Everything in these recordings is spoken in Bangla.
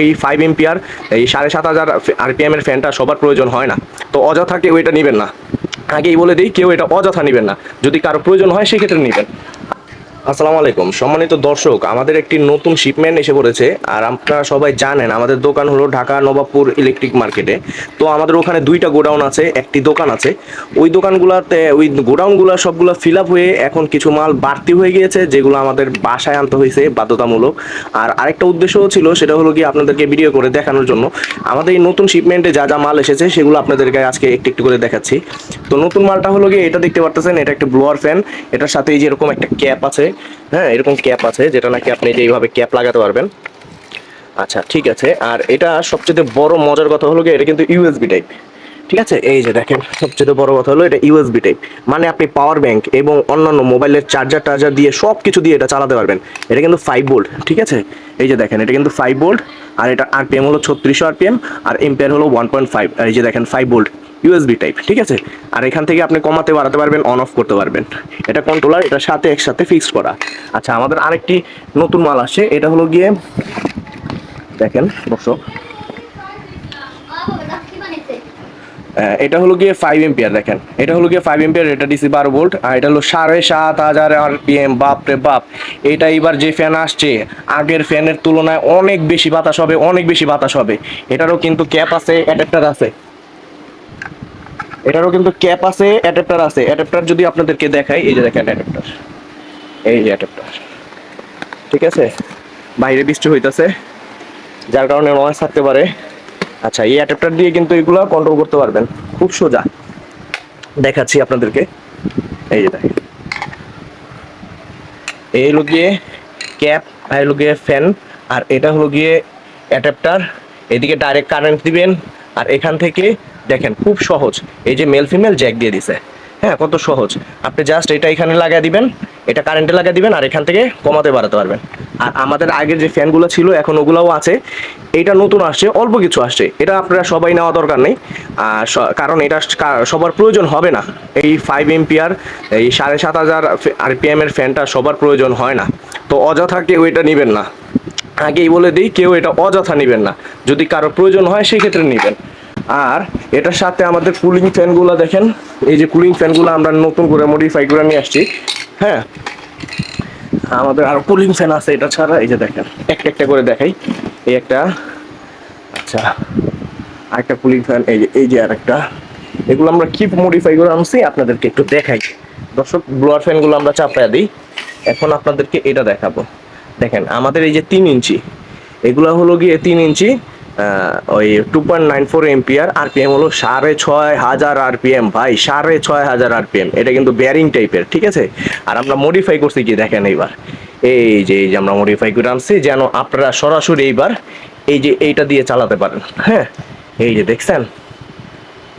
এই ফাইভ এম্পিয়ার এই সাড়ে সাত হাজার আরপিএমের ফ্যানটা সবার প্রয়োজন হয় না। তো অযথা কেউ এটা নেবেন না। আগেই বলে দিই, কেউ এটা অযথা নেবেন না। যদি কারও প্রয়োজন হয়, সেক্ষেত্রে নেবেন। আসসালামু আলাইকুম। সম্মানিত দর্শক, আমাদের একটি নতুন শিপমেন্ট এসে পড়েছে। আর আপনারা সবাই জানেন, আমাদের দোকান হলো ঢাকা নবাবপুর ইলেকট্রিক মার্কেটে তো আমাদের ওখানে দুইটা গোডাউন আছে, একটি দোকান আছে। ওই দোকানগুলোতে, ওই গোডাউনগুলো সবগুলো ফিল আপ হয়ে এখন কিছু মাল বাড়তি হয়ে গিয়েছে, যেগুলো আমাদের বাসায় আনতে হয়েছে বাধ্যতামূলক। আর আরেকটা উদ্দেশ্যও ছিল, সেটা হলো কি আপনাদেরকে ভিডিও করে দেখানোর জন্য। আমাদের এই নতুন শিপমেন্টে যা যা মাল এসেছে, সেগুলো আপনাদেরকে আজকে একটু একটু করে দেখাচ্ছি। তো নতুন মালটা হলো গিয়ে, এটা দেখতে পারতেছেন, এটা একটা ব্লোয়ার ফ্যান এটার সাথে এই একটা ক্যাপ আছে হ্যাঁ এরকম ক্যাপ আছে যেটা নাকি আপনি যে এইভাবে ক্যাপ লাগাতে পারবেন। আচ্ছা ঠিক আছে। আর এটা সবচেয়ে বড় মজার কথা হলো এটা কিন্তু ইউএসবি টাইপ ঠিক আছে? এই যে দেখেন, সবচেয়ে বড় কথা হলো এটা ইউএসবি টাইপ মানে আপনি পাওয়ার ব্যাংক এবং অন্যান্য মোবাইলের চার্জার টার্জার দিয়ে সব কিছু দিয়ে এটা চালাতে পারবেন। এটা কিন্তু ফাইভ ভোল্ট ঠিক আছে? এই যে দেখেন, এটা কিন্তু ফাইভ ভোল্ট আর এটা আরপিএম হলো ছত্রিশশো আরপিএম আর এম্পিয়ার হলো ওয়ান পয়েন্ট ফাইভ এই যে দেখেন ফাইভ ভোল্ট ইউএসবি টাইপ ঠিক আছে? আর এখান থেকে আপনি কমাতে বাড়াতে পারবেন অন অফ করতে পারবেন। এটা কন্ট্রোলার এটার সাথে একসাথে ফিক্স করা। আচ্ছা আমাদের আরেকটি নতুন মাল আসে এটা হলো গিয়ে, দেখেন দর্শক এটা হলো গিয়ে ফাইভ এম্পিয়ার দেখেন। এটা হলো গিয়ে ফাইভ এম্পিয়ার এটা ডিসি বারো ভোল্ট আর এটা হলো সাড়ে সাত হাজার আর পিএম বাপ রে বাপ। এটা এবার যে ফ্যান আসছে, আগের ফ্যানের তুলনায় অনেক বেশি বাতাস হবে, অনেক বেশি বাতাস হবে। এটারও কিন্তু ক্যাপ আছে অ্যাডাপ্টার আছে। এটারও কিন্তু ক্যাপ আছে, অ্যাডাপ্টার আছে। অ্যাডাপ্টার যদি আপনাদেরকে দেখাই, এই যে দেখেন অ্যাডাপ্টার। এই যে অ্যাডাপ্টার। ঠিক আছে? বাইরে বৃষ্টি হইতাছে, যার কারণে নয়েজ থাকতে পারে। আচ্ছা এই অ্যাডাপ্টার দিয়ে কিন্তু এগুলো কন্ট্রোল করতে পারবেন। খুব সোজা। দেখাচ্ছি আপনাদেরকে। এই যে দেখেন। এই হলো গিয়ে ক্যাপ, আর হলো গিয়ে ফ্যান আর এটা হলো গিয়ে অ্যাডাপ্টার। এদিকে ডাইরেক্ট কারেন্ট দিবেন, আর এখান থেকে দেখেন, খুব সহজ। এই যে মেল ফিমেল জ্যাক দিয়ে দিছে। হ্যাঁ কত সহজ। আপনি জাস্ট এটা এখানে লাগিয়ে দিবেন, এটা কারেন্টে লাগিয়ে দিবেন, আর এখান থেকে কমাতে বাড়াতে পারবেন। আর আমাদের আগের যে ফ্যানগুলো ছিল, এখন ওগুলোও আছে। এটা নতুন আসছে, অল্প কিছু আসছে। এটা আপনারা সবাই নেওয়া দরকার নেই। আর কারণ এটা সবার প্রয়োজন হবে না। এই ফাইভ এম্পিয়ার এই সাড়ে সাত হাজার আরপিএম এর ফ্যানটা সবার প্রয়োজন হয় না। তো অযথা কেউ এটা নেবেন না। আগেই বলে দিই, কেউ এটা অযথা নেবেন না। যদি কারও প্রয়োজন হয় সেই ক্ষেত্রে নেবেন। আর এটার সাথে আমাদের কুলিং ফ্যানগুলো দেখেন। এই যে কুলিং ফ্যানগুলো আমরা নতুন করে মডিফাই করে নিয়ে আসছি। হ্যাঁ? আমাদের আরও কুলিং ফ্যান আছে এটা ছাড়া, এই যে দেখেন, একটা একটা করে দেখাই। এই একটা আচ্ছা আরেকটা কুলিং ফ্যান এই যে এই যে আরেকটা। এগুলো আমরা কি মডিফাই করে আনছি? আপনাদেরকে একটু দেখাই। দর্শক ব্লোয়ার ফ্যানগুলো আমরা চাপায়া দিই। এখন আপনাদেরকে এটা দেখাবো। দেখেন, আমাদের এই যে তিন ইঞ্চি, এগুলো হলো গিয়ে তিন ইঞ্চি। ওই two point nine four ampere RPM হলো সাড়ে ছয় হাজার আরপিএম ভাই, সাড়ে ছয় হাজার আরপিএম এটা কিন্তু ব্যারিং টাইপের ঠিক আছে? আর আমরা মডিফাই করছি কি, দেখেন এইবার। এই যে এই যে আমরা মডিফাই করে আনছি, যেন আপনারা সরাসরি এইবার এই যে এইটা দিয়ে চালাতে পারেন হ্যাঁ? এই যে দেখছেন?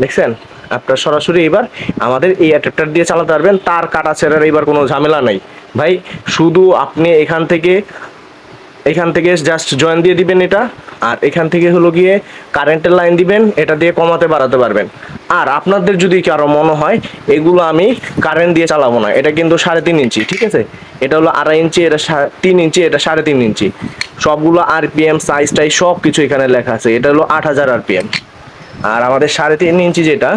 দেখছেন? আপনার সরাসরি এবার আমাদের এই অ্যাডাপ্টার দিয়ে চালাতে পারবেন, তার কাটা ছেড়ার এবার কোনো ঝামেলা নাই। ভাই, শুধু আপনি এখান থেকে এখান থেকে জাস্ট জয়েন দিয়ে দিবেন এটা, আর এখান থেকে হলো গিয়ে কারেন্টের লাইন দিবেন, এটা দিয়ে কমাতে বাড়াতে পারবেন। আর আপনাদের যদি কারও মনে হয়, এগুলো আমি কারেন্ট দিয়ে চালাবো না, এটা কিন্তু সাড়ে তিন ইঞ্চি, ঠিক আছে? এটা হলো আড়াই ইঞ্চি, এটা তিন ইঞ্চি, এটা সাড়ে তিন ইঞ্চি। সবগুলো আরপিএম সাইজ টাইজ সব কিছু এখানে লেখা আছে, এটা হলো আট হাজার আরপিএম আর আমাদের সাড়ে তিন ইঞ্চি যেটা,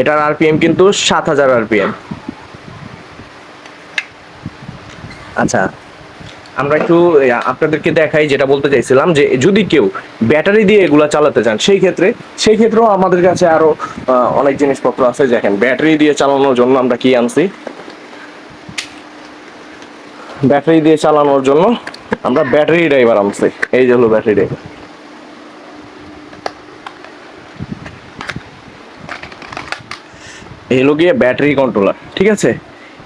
এটার আরপিএম কিন্তু সাত হাজার আরপিএম আচ্ছা আমরা একটু আপনাদেরকে দেখাই যেটা বলতে চাইছিলাম যে যদি কেউ ব্যাটারি দিয়ে এগুলা চালাতে চান, সেই ক্ষেত্রে, সেই ক্ষেত্রেও আমাদের কাছে আরও অনেক জিনিসপত্র আছে দেখেন। ব্যাটারি দিয়ে চালানোর জন্য আমরা কি আনছি? ব্যাটারি দিয়ে চালানোর জন্য আমরা ব্যাটারি ড্রাইভার আনছি। এই যে হলো ব্যাটারি ড্রাইভার। এই হলো গিয়ে ব্যাটারি কন্ট্রোলার, ঠিক আছে?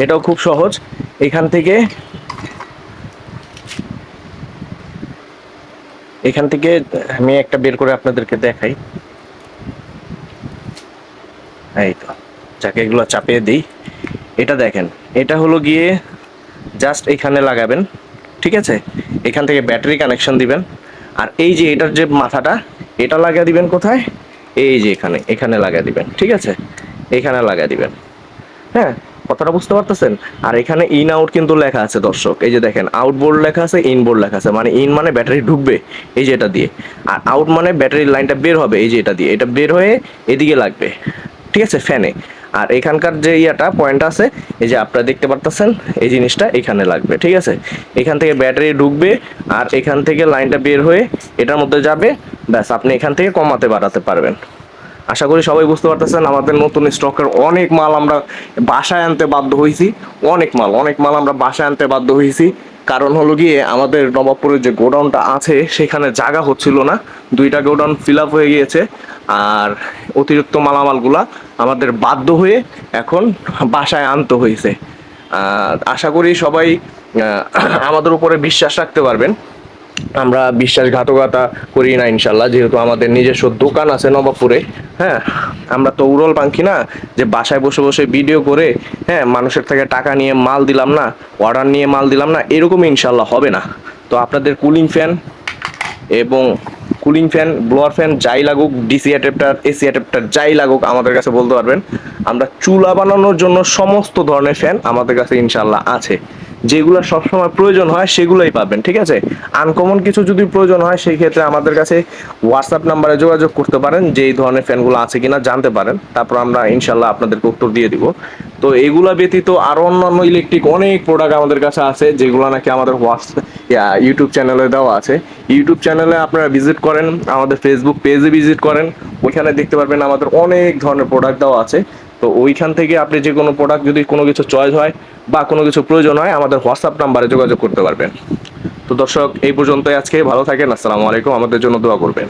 এটাও খুব সহজ। এখান থেকে এখান থেকে আমি একটা বের করে আপনাদেরকে দেখাই। এই তো, যাকে, এগুলো চাপিয়ে দিই। এটা দেখেন, এটা হলো গিয়ে জাস্ট এখানে লাগাবেন, ঠিক আছে? এখান থেকে ব্যাটারি কানেকশন দিবেন। আর এই যে এটার যে মাথাটা, এটা লাগিয়ে দিবেন কোথায়? এই যে এখানে এখানে লাগিয়ে দিবেন, ঠিক আছে? এখানে লাগিয়ে দিবেন। হ্যাঁ? কথাটা বুঝতে পারতেছেন? আর এখানে ইন আউট কিন্তু লেখা আছে, দর্শক। এই যে দেখেন আউট বোর্ড লেখা আছে ইন বোর্ড লেখা আছে। মানে ইন মানে ব্যাটারি ঢুকবে, এই যে এটা দিয়ে। আর আউট মানে ব্যাটারির লাইনটা বের হবে, এই যে এটা দিয়ে। এটা বের হয়ে এদিকে লাগবে। ঠিক আছে? ফ্যানে আর এখানকার যে ইয়াটা পয়েন্ট আছে, এই যে আপনারা দেখতে পারতেছেন, এই জিনিসটা এখানে লাগবে। ঠিক আছে? এখান থেকে ব্যাটারি ঢুকবে, আর এখান থেকে লাইনটা বের হয়ে এটার মধ্যে যাবে। ব্যাস, আপনি এখান থেকে কমাতে বাড়াতে পারবেন। আশা করি সবাই বুঝতে পারতেছেন, আমাদের নতুন স্টকের অনেক মাল আমরা বাসায় আনতে বাধ্য হয়েছি অনেক মাল অনেক মাল আমরা বাসায় আনতে বাধ্য হয়েছি কারণ হলো গিয়ে আমাদের নবাবপুরের যে গোডাউনটা আছে, সেখানে জায়গা হচ্ছিল না। দুইটা গোডাউন ফিল আপ হয়ে গিয়েছে। আর অতিরিক্ত মালামালগুলা আমাদের বাধ্য হয়ে এখন বাসায় আনতে হয়েছে আশা করি সবাই আমাদের উপরে বিশ্বাস রাখতে পারবেন। আমরা বিশ্বাসঘাতকতা করি না ইনশাল্লাহ, যেহেতু আমাদের নিজস্ব দোকান আছে নবাবপুরে হ্যাঁ? আমরা তো উড়ল পাঙ্খি না, যে বাসায় বসে বসে ভিডিও করে হ্যাঁ মানুষের থেকে টাকা নিয়ে মাল দিলাম না অর্ডার নিয়ে মাল দিলাম না এরকম ইনশাল্লাহ হবে না। তো আপনাদের কুলিং ফ্যান এবং কুলিং ফ্যান ব্লোয়ার ফ্যান যাই লাগুক ডিসি অ্যাডাপ্টার এসি অ্যাডাপ্টার যাই লাগুক, আমাদের কাছে বলতে পারবেন, আমরা চুলা বানানোর জন্য সমস্ত ধরনের ফ্যান আমাদের কাছে ইনশাল্লাহ আছে। যেগুলো সবসময় প্রয়োজন হয় সেগুলোই পাবেন, ঠিক আছে? আনকমন কিছু যদি প্রয়োজন হয়, সেই ক্ষেত্রে আমাদের কাছে হোয়াটসঅ্যাপ নাম্বারে যোগাযোগ করতে পারেন যে এই ধরনের ফ্যানগুলো আছে কিনা জানতে পারেন। তারপর আমরা ইনশাল্লাহ আপনাদেরকে উত্তর দিয়ে দিব। তো এগুলা ব্যতীত আরও অন্যান্য ইলেকট্রিক অনেক প্রোডাক্ট আমাদের কাছে আছে, যেগুলো নাকি আমাদের হোয়াটসঅ্যাপ ইউটিউব চ্যানেলে দেওয়া আছে। ইউটিউব চ্যানেলে আপনারা ভিজিট করেন, আমাদের ফেসবুক পেজে ভিজিট করেন। ওইখানে দেখতে পারবেন আমাদের অনেক ধরনের প্রোডাক্ট দেওয়া আছে। তো ওইখান থেকে আপনি যে কোনো প্রোডাক্ট যদি কোনো কিছু চয়েস হয় বা কোনো কিছু প্রয়োজন হয়, আমাদের হোয়াটসঅ্যাপ নাম্বারে যোগাযোগ করতে পারবেন। তো দর্শক, এই পর্যন্তই আজকে। ভালো থাকেন, আসসালামু আলাইকুম। আমাদের জন্য দোয়া করবেন।